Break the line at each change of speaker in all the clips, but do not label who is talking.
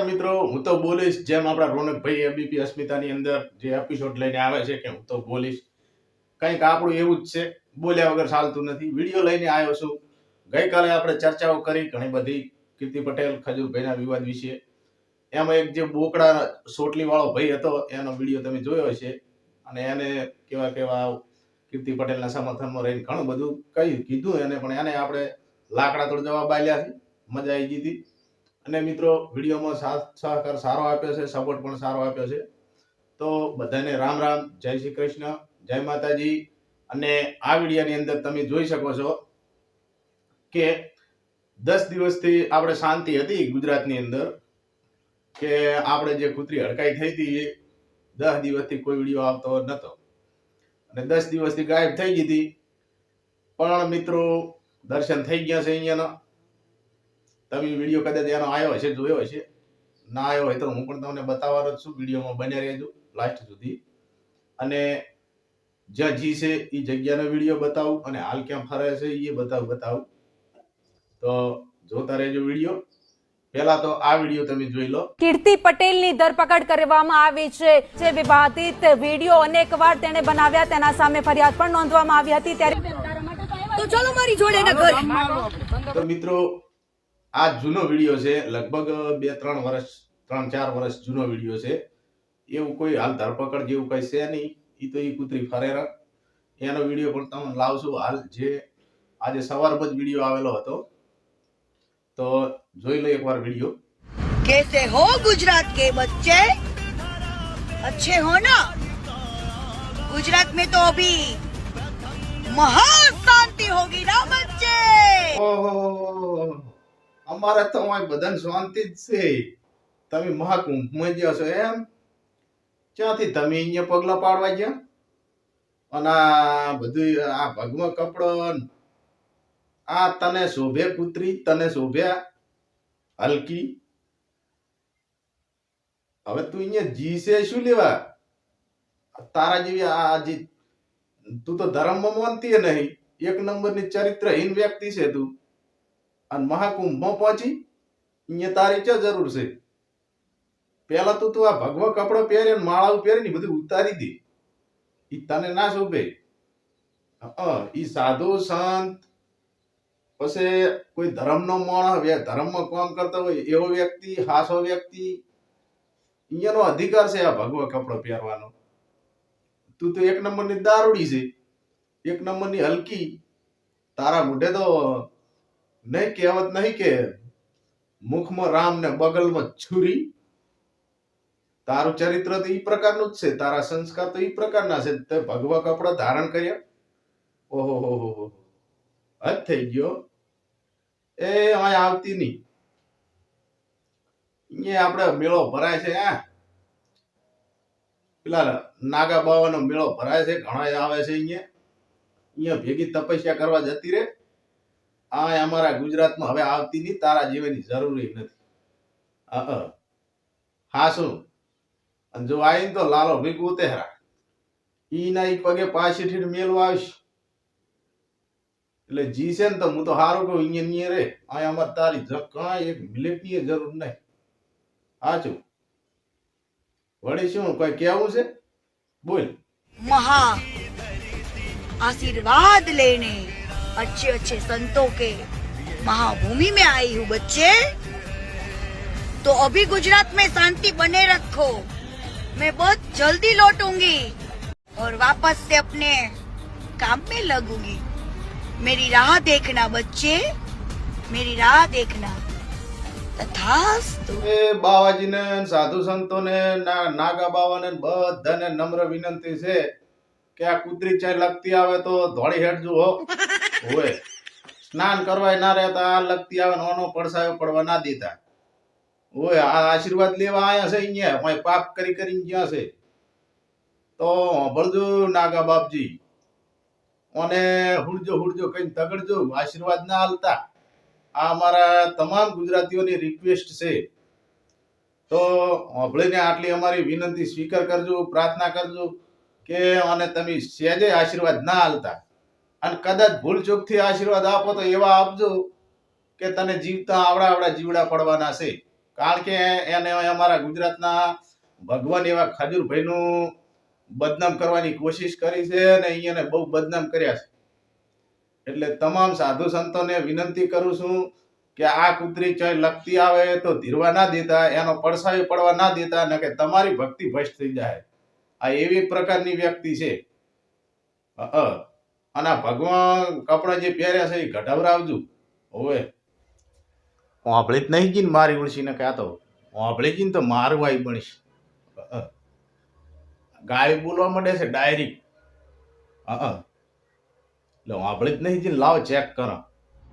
નમસ્કાર મિત્રો, હું તો બોલીશ. જેમ આપણા રોનકભાઈ એબીપી અસ્મિતાની અંદર જે એપિસોડ લઈને આવે છે કે હું તો બોલીશ. કંઈક આપણું એવું જ છે. બોલ્યા વગર ચાલતું નથી. વીડિયો લઈને આવ્યો છું. ગઈકાલે આપણે ચર્ચાઓ કરી ઘણી બધી. કીર્તિ પટેલ, ખજૂરભાઈના વિવાદ વિશે. એમાં એક જે બોકડા સોટલી વાળો ભાઈ હતો, એનો વીડિયો તમે જોયો હશે. અને એને કેવા કેવા કીર્તિ પટેલના સમર્થનમાં રહીને ઘણું બધું કહ્યું કીધું એને. પણ એને આપણે લાકડા તોડ જવાબ આપ્યા છે. મજા આવી ગઈ હતી. અને મિત્રો, વિડીયોમાં સાથ, સહકાર સારો આપ્યો છે સપોર્ટ પણ સારો આપ્યો છે. તો બધાને રામ રામ, જય શ્રી કૃષ્ણ, જય માતાજી. અને આ વિડીયોની અંદર તમે જોઈ શકો છો કે દસ દિવસથી આપણે શાંતિ હતી ગુજરાતની અંદર કે આપણે જે કૂતરી હડકાઈ થઈ હતી એ દસ દિવસથી કોઈ વીડિયો આવતો નહોતો અને દસ દિવસથી ગાયબ થઈ ગઈ હતી. પણ મિત્રો, દર્શન થઈ ગયા છે અહીંયાના. તમે વીડિયો કદાચ એનો આવ્યો હશે જોયો હશે ના આવ્યો હોય તો હું પણ તમને બતાવવાનો જ છું. વિડીયોમાં બન્યા રહેજો લાસ્ટ સુધી. અને જ્યાં જી છે એ જગ્યાનો વીડિયો બતાવું અને હાલ ક્યાં ફરે છે એ બતાવું બતાવું. તો જોતા રહેજો વીડિયો. પહેલા તો આ વીડિયો તમે જોઈ લો.
કીર્તિ પટેલની ધરપકડ કરવામાં આવી છે. જે વિવાદિત વીડિયો અનેકવાર તેણે બનાવ્યા તેના સામે ફરિયાદ પણ નોંધવામાં આવી હતી. ત્યારે
તો ચલો મારી જોડે
તો મિત્રો આ જૂનો વિડીયો છે લગભગ બે ત્રણ વર્ષ ત્રણ ચાર વર્ષ જૂનો વિડીયો છે એવું કોઈ હાલ ધરપકડ જેવું કઈ છે નહીં એ તો એ કૂતરી ફરેરા એનો વિડીયો પણ તમને લાવશું હાલ જે આજે સવારમાં જ વિડીયો આવેલો હતો તો જોઈ લો એકવાર વિડીયો
कैसे हो गुजरात के बच्चे अच्छे हो ना गुजरात में तो अभी महान शांति होगी ना बच्चे
ઓહો અમારે તો બધાને શાંતિ જ છે. તમે મહાકુંભમાં ગયા છો એમ? ક્યાંથી તમે અહીંયા પગલા પાડવા ગયા? અને આ બધું આ ભગવા કપડો આ તને શોભે કૂતરી, તને શોભ્યા હલકી. હવે તું અહીંયા જીસે શું લેવા? તારા જેવી આ જે, તું તો ધર્મમાં માનતી નહીં. એક નંબરની ચરિત્રહીન વ્યક્તિ છે તું. અને મહાકુંભમાં પહોંચી? અહીંયા તારી ચા જરૂર છે. પેલા તો તું આ ભગવા કપડો પહેરે ને માળા પહેરે ને બધું ઉતારી દે. એ તને ના શોભે. ઈ સાધુ સંત. પછી કોઈ ધર્મનો માણસ ધર્મમાં કામ કરતા હોય એવો વ્યક્તિ, હાસો વ્યક્તિ અહીંયાનો અધિકાર છે આ ભગવા કપડો પહેરવાનો. તું તો એક નંબરની દારૂડી છે. એક નંબરની હલકી. તારા મોઢે તો નહીં કહેવત નહીં કે મુખમાં રામ ને બગલમાં છુરી. તારું ચરિત્ર તો એ પ્રકારનું જ છે, તારા સંસ્કાર તો એ પ્રકારના છે. તે ભગવા કપડા ધારણ કર્યા. ઓહો, હો હો હો હદ થઈ ગયો. એ અહીં આવતી નહીં. અહીંયા આપણે મેળો ભરાય છે, આ. પેલા નાગા બાવાનો મેળો ભરાય છે ઘણા આવે છે અહીંયા. અહીંયા ભેગી તપસ્યા કરવા જતી રે આ અમારા ગુજરાતમાં હવે આવતી નહીં, તારા જીવાની જરૂરી નથી. હા, શું? અને જો આવીને તો લાલો ભીગ ઉતેરા ઈના ઈ પગે પાછી ઠીઠ મેલવા આવીશ. એટલે જી ને તો હું તો સારું કહું અહીંયા નહીં રે. આ અમારે તારી કાંઈ એક મિલિટની જરૂર નહીં. હાચું વળી શું, કોઈ કેવું છે? બોલ.
મહા આશીર્વાદ લઈને अच्छे अच्छे संतों के महाभूमि में आई हूँ बच्चे तो अभी गुजरात में शांति बने रखो मैं बहुत जल्दी लौटूंगी और वापस से अपने काम में लगूंगी मेरी राह देखना बच्चे मेरी राह देखना तथास्तु
એ બાવાજીને ને સાધુ સંતોને ના- નાગા બાવાને ને બધાને નમ્ર વિનંતી છે કે આ કૂતરી ચાય લગતી આવે તો ધોળી હેઠજો હો હોય. સ્નાન કરવા ના રહેતા આ લગતી આવે ઓનો પડસાયો પડવા ના દીધા હોય આ આશીર્વાદ લેવા આયા છે અહીંયા? ઓય પાપ કરી કરીને ગયા છે. તો ભણજો નાગા બાપજી. ઓને હુડજો હુડજો કઈ તગડજો, આશીર્વાદ ના હાલતા આ અમારા તમામ ગુજરાતીઓની રિક્વેસ્ટ છે. તો હોભળીને આટલી અમારી વિનંતી સ્વીકાર કરજો, પ્રાર્થના કરજો કે અને તમે સહેજે આશીર્વાદ ના હાલતા અને કદાચ ભૂલ ચૂકથી આશીર્વાદ આપો તો એવા આપજો કે તને જીવતા આવડા આવડા જીવડા પડવાના છે. કારણ કે એને અમારા ગુજરાતના ભગવાન એવા ખજૂરભાઈનું બદનામ કરવાની કોશિશ કરી છે અને અહીંયાને બહુ બદનામ કર્યા છે. એટલે તમામ સાધુ સંતોને વિનંતી કરું છું કે આ કૂતરી ચય લગતી આવે તો ધીરવા ના દેતા, એનો પડસાવી પડવા ના દેતા, ન કે તમારી ભક્તિ ભ્રષ્ટ થઈ જાય. આ એવી પ્રકારની વ્યક્તિ છે. અ. અને ભગવાન કપડાં જે પહેર્યા છે એ ઘટાવરાવજો ઓવે. વાંભળી જ નહીં જઈને મારી ઉડશીને કહેતો હું જી જઈને તો મારું આઈ બનીશ ગાય બોલવા માંડે છે ડાયરી હા એટલે વાંભળી જ નહીં જઈને લાવ ચેક કરો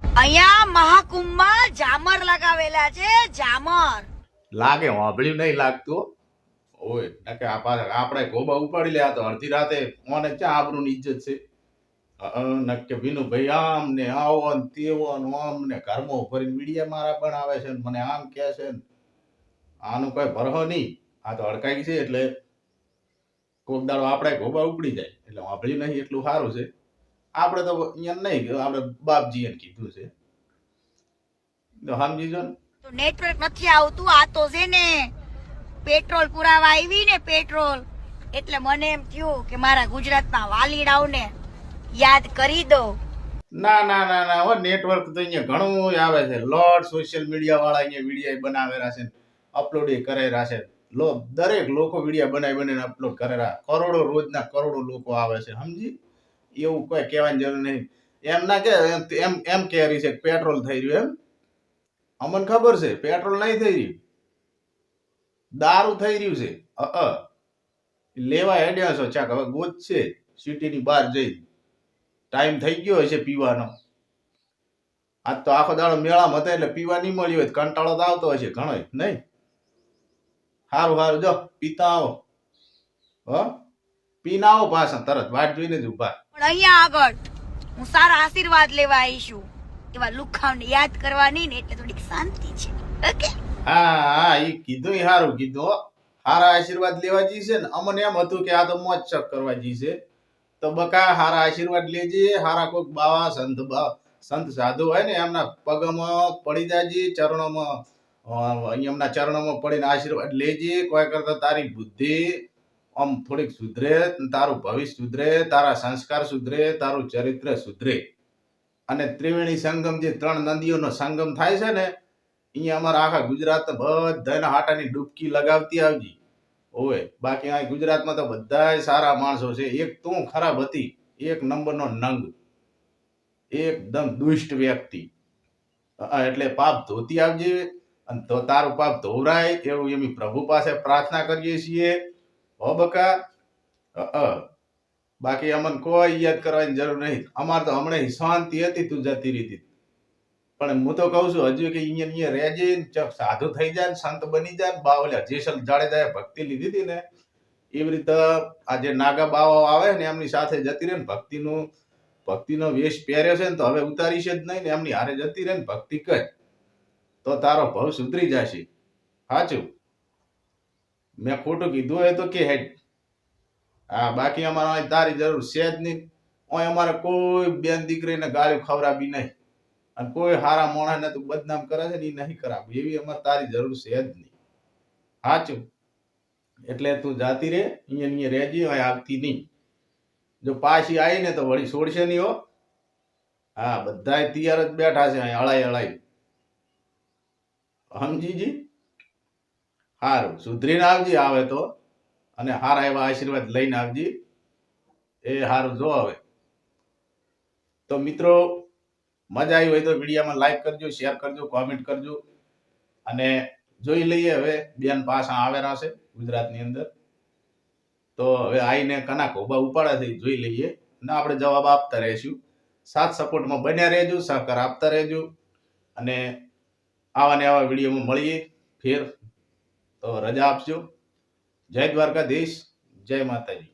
અહીંયા મહાકુંભમાં જામર લગાવેલા છે જામર.
લાગે વાંભળ્યું નહીં લાગતું ઓય નકે આપણે ગોબા ઉપાડી લે આ તો અડધી રાતે મોને ચા આબરૂની ઇજ્જત છે? અ, વિનુ ભાઈ આમ ને આવો ને તેવો ને આમ ને ઘરમાં ભરીને મીડિયા મારા પણ આવે છે ને મને આમ કહે છે ને. આનું કોઈ ભરહો નહીં. આ તો અડકાઈ છે એટલે કોક દાડો આપણે ગોબા ઉપડી જાય. એટલે વાંભળ્યું નહીં એટલું સારું છે. આપણે તો અહીંયા નહીં આપણે બાપજીએ કીધું છે. તો સમજીજો ને.
નેટવર્ક નથી આવતું આ તો છે ને પેટ્રોલ પુરાવા આવી ને પેટ્રોલ. એટલે મને એમ થયું કે મારા ગુજરાતના વાલીડાઓને યાદ કરી દો.
ના ના ના ના હવે નેટવર્ક તો અહીંયા ઘણું આવે છે. લોટ સોશિયલ મીડિયા વાળા અહીંયા વીડિયો બનાવેલા છે અપલોડ કરેલા છે. લો, દરેક લોકો વીડિયો બનાવી બનાવીને અપલોડ કરેલા. કરોડો, રોજના કરોડો લોકો આવે છે, સમજી? એવું કોઈ કહેવાની જરૂર નહીં. એમ ના કે, એમ એમ કહેરી છે પેટ્રોલ થઈ રહ્યું એમ. અમને ખબર છે પેટ્રોલ નહીં થઈ રહ્યું. દારૂ થઈ રહ્યું છે. અ. લેવા હેડ્યા છો, ચાક, હવે ગોત છે સિટીની બહાર જઈ. ટાઈમ થઈ ગયો હશે પીવાનો. આજ તો આખો દાડો મેળામાં હતા એટલે પીવા નહીં મળ્યું હોય કંટાળો તો આવતો હશે ઘણો નહીં? સારું સારું જો પીતા આવો. હો? પીને આવો પાછા તરત વાટ જોઈને જ ઊભા
પણ અહીંયા આગળ હું સારા આશીર્વાદ લેવા આવીશું એવા લુખાવને યાદ કરવાની ને એટલે થોડીક શાંતિ છે. ઓકે?
હા હા એ કીધું સારું કીધું સારા આશીર્વાદ લેવા જઈશે છે ને અમને એમ હતું કે આ તો મોજ શક કરવા જી છે. તો બકા હારા આશીર્વાદ લેજે, હારા કોઈક બાવા, સંત સંત સાધુ હોય ને, એમના પગમાં પડી જાજે, ચરણોમાં એમના ચરણોમાં પડીને આશીર્વાદ લેજે. કોઈ કરતા તારી બુદ્ધિ આમ થોડીક સુધરે, તારું ભવિષ્ય સુધરે, તારા સંસ્કાર સુધરે, તારું ચરિત્ર સુધરે. અને ત્રિવેણી સંગમ જે ત્રણ નદીઓનો સંગમ થાય છે ને, અહીંયા અમારા આખા ગુજરાત બધાના હાટાની ડૂબકી લગાવતી આવજી. ઓય બાકી આ ગુજરાતમાં તો બધા સારા માણસો છે. એક તું ખરાબ હતી, એક નંબરનો નંગ. એકદમ દુષ્ટ વ્યક્તિ. એટલે પાપ ધોતી આવજે અને તો તારું પાપ ધોવરાય એવું એમ પ્રભુ પાસે પ્રાર્થના કરીએ છીએ. હો બકા. બાકી અમને કોઈ યાદ કરવાની જરૂર નહીં. અમારે તો હમણાં શાંતિ હતી, તું જતી રહી પણ હું તો કહું છું, હજુ કે અહીંયા અહીંયા રહેજે સાધુ થઈ જાય ને સંત બની જાય ને બા જાડે જેસલ જાડેજાએ ભક્તિ લીધી હતી ને, એવી રીતે આ જે નાગા બાવાઓ આવે ને એમની સાથે જતી રહે ને ભક્તિનું, ભક્તિનો વેશ પહેર્યો છે ને તો હવે ઉતારી છે જ નહીં ને એમની હારે જતી રહે ને ભક્તિ કર, તો તારો ભવ સુધરી જશે. સાચું. મેં ખોટું કીધું હોય તો કે હેડ. હા, બાકી અમારે તારી જરૂર છે જ નહીં. અમારે કોઈ બેન દીકરીને ગાળ્યું ખવડાવી નહીં. અને કોઈ હારા મોણાને તું બદનામ કરે છે ને એ નહીં કરાવું. એવી અમારે તારી જરૂર છે જ નહીં. સાચું? એટલે તું જાતી રે અહીંયા અહીંયા રહેજે, અહીં આવતી નહીં. જો પાછી આવી ને તો વળી છોડશે નહીં હો. હા, બધાય તૈયાર જ બેઠા છે અહીં અળાઈ અળાઈ સમજીજી સારું સુધરીને આવજી, આવે તો. અને હારા એવા આશીર્વાદ લઈને આવજી. એ સારું જો હવે. તો મિત્રો મજા આવી હોય તો વિડીયામાં લાઈક કરજો શેર કરજો કોમેન્ટ કરજો. અને જોઈ લઈએ હવે બેન પાછા આવેલા છે ગુજરાતની અંદર. તો હવે આઈને કના ખોબા ઉપાડા થઈ જોઈ લઈએ અને આપણે જવાબ આપતા રહીશું. સાથ સપોર્ટમાં બન્યા રહેજો, સહકાર આપતા રહેજો. અને આવા ને આવા વિડીયોમાં મળીએ ફેર. તો રજા આપજો. જય દ્વારકાધીશ, જય માતાજી.